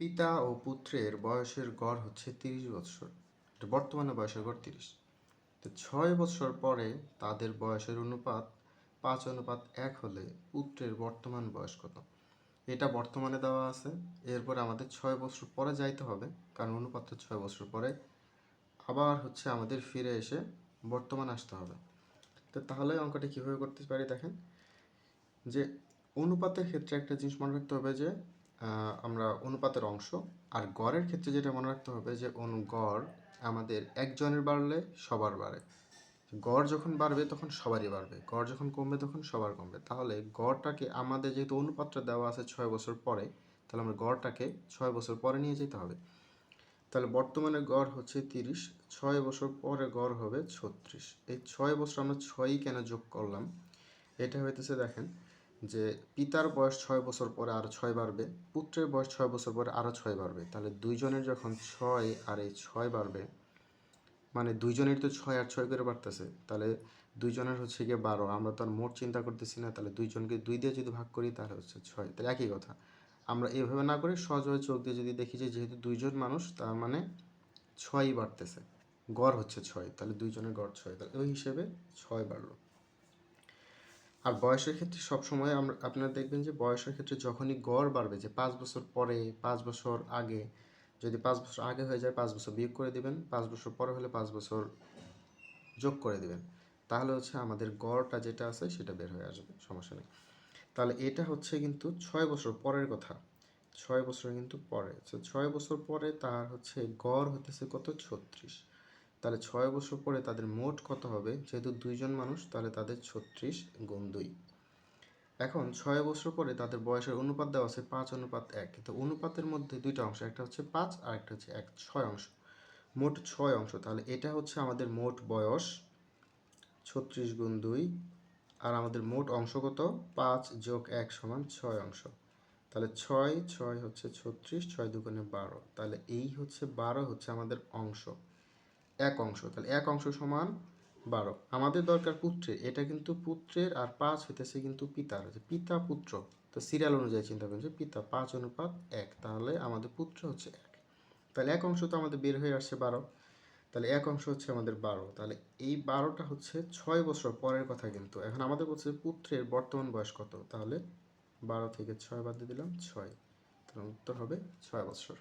পিতা ও পুত্রের বয়সের গড় হচ্ছে তিরিশ বছর এটা বর্তমানে বয়সের গড় তিরিশ। তো ছয় বছর পরে তাদের বয়সের অনুপাত পাঁচ অনুপাত এক হলে পুত্রের বর্তমান বয়স কত? এটা বর্তমানে দেওয়া আছে। এরপর আমাদের ছয় বছর পরে যাইতে হবে, কারণ অনুপাতটা ছয় বছর পরে। আবার হচ্ছে আমাদের ফিরে এসে বর্তমান আসতে হবে। তো তাহলে অঙ্কটা কীভাবে করতে পারি দেখেন? যে অনুপাতের ক্ষেত্রে একটা জিনিস মনে রাখতে হবে যে আমরা অনুপাতের অংশ। আর গড়ের ক্ষেত্রে যেটা মনে রাখতে হবে যে, অনু গড় আমাদের একজনের বাড়লে সবার বাড়ে। গড় যখন বাড়বে তখন সবারই বাড়বে। গড় যখন কমবে তখন সবার কমবে। তাহলে গড়টাকে আমাদের যেহেতু অনুপাতটা দেওয়া আছে ছয় বছর পরে, তাহলে আমরা গড়টাকে ছয় বছর পরে নিয়ে যেতে হবে। তাহলে বর্তমানে গড় হচ্ছে তিরিশ, ছয় বছর পরে গড় হবে ছত্রিশ। এই ছয় বছর আমরা ছয়ই কেন যোগ করলাম? এটা হইতেছে দেখেন যে পিতার বয়স ছয় বছর পরে আরও ছয় বাড়বে, পুত্রের বয়স ছয় বছর পরে আরও ছয় বাড়বে। তাহলে দুইজনের যখন ছয় আর এই ছয় বাড়বে মানে দুইজনের তো ছয় আর ছয় করে বাড়তেছে, তাহলে দুইজনের হচ্ছে গিয়ে বারো। আমরা তো আর মোট চিন্তা করতেছি না, তাহলে দুইজনকে দুই দিয়ে যদি ভাগ করি, তাহলে হচ্ছে ছয়। তাহলে একই কথা। আমরা এভাবে না করে সহজভাবে চোখ দিয়ে যদি দেখি যে যেহেতু দুইজন মানুষ, তার মানে ছয়ই বাড়তেছে। গড় হচ্ছে ছয়, তাহলে দুইজনের গড় ছয়। তাহলে ওই হিসেবে ছয় বাড়লো। আর বয়সের ক্ষেত্রে সবসময় আমরা, আপনারা দেখবেন যে বয়সের ক্ষেত্রে যখনই গড় বাড়বে যে পাঁচ বছর পরে, পাঁচ বছর আগে, যদি পাঁচ বছর আগে হয়ে যায়, পাঁচ বছর বিয়োগ করে দিবেন, পাঁচ বছর পরে হলে পাঁচ বছর যোগ করে দিবেন। তাহলে হচ্ছে আমাদের গড়টা যেটা আছে সেটা বের হয়ে আসবে, সমস্যা নেই। তাহলে এটা হচ্ছে কিন্তু ছয় বছর পরের কথা। ছয় বছর কিন্তু পরে ছয় বছর পরে তার হচ্ছে গড় হতেছে কত? ছত্রিশ। তাহলে ছয় বছর পরে তাদের মোট কত হবে? যেহেতু দুইজন মানুষ, তাহলে তাদের ছত্রিশ গুণ দুই। এখন ছয় বছর পরে তাদের বয়সের অনুপাত দেওয়া আছে পাঁচ অনুপাত এক। কিন্তু অনুপাতের মধ্যে দুইটা অংশ, একটা হচ্ছে পাঁচ আর একটা হচ্ছে এক, ছয় অংশ। মোট ছয় অংশ, তাহলে এটা হচ্ছে আমাদের মোট বয়স, ছত্রিশ গুণ দুই। আর আমাদের মোট অংশ কত? পাঁচ যোগ এক সমান ছয় অংশ। তাহলে ছয় ছয় হচ্ছে ছত্রিশ, ছয় দুগুণে বারো। তাহলে এই হচ্ছে বারো হচ্ছে আমাদের অংশ। এক অংশ, তাহলে এক অংশ সমান বারো। আমাদের দরকার পুত্রের, এটা কিন্তু পুত্রের আর পাঁচ হইতেছে কিন্তু পিতার পিতা পুত্র। তো সিরিয়াল অনুযায়ী চিন্তা করেন যে পিতা পাঁচ অনুপাত এক, তাহলে আমাদের পুত্র হচ্ছে এক। তাহলে এক অংশ তো আমাদের বের হয়ে আসছে বারো, তাহলে এক অংশ হচ্ছে আমাদের বারো। তাহলে এই বারোটা হচ্ছে ছয় বছর পরের কথা কিন্তু। এখন আমাদের বলছে পুত্রের বর্তমান বয়স কত? তাহলে বারো থেকে ছয় বাদ দিয়ে দিলাম ছয়, তাহলে উত্তর হবে ছয় বছর।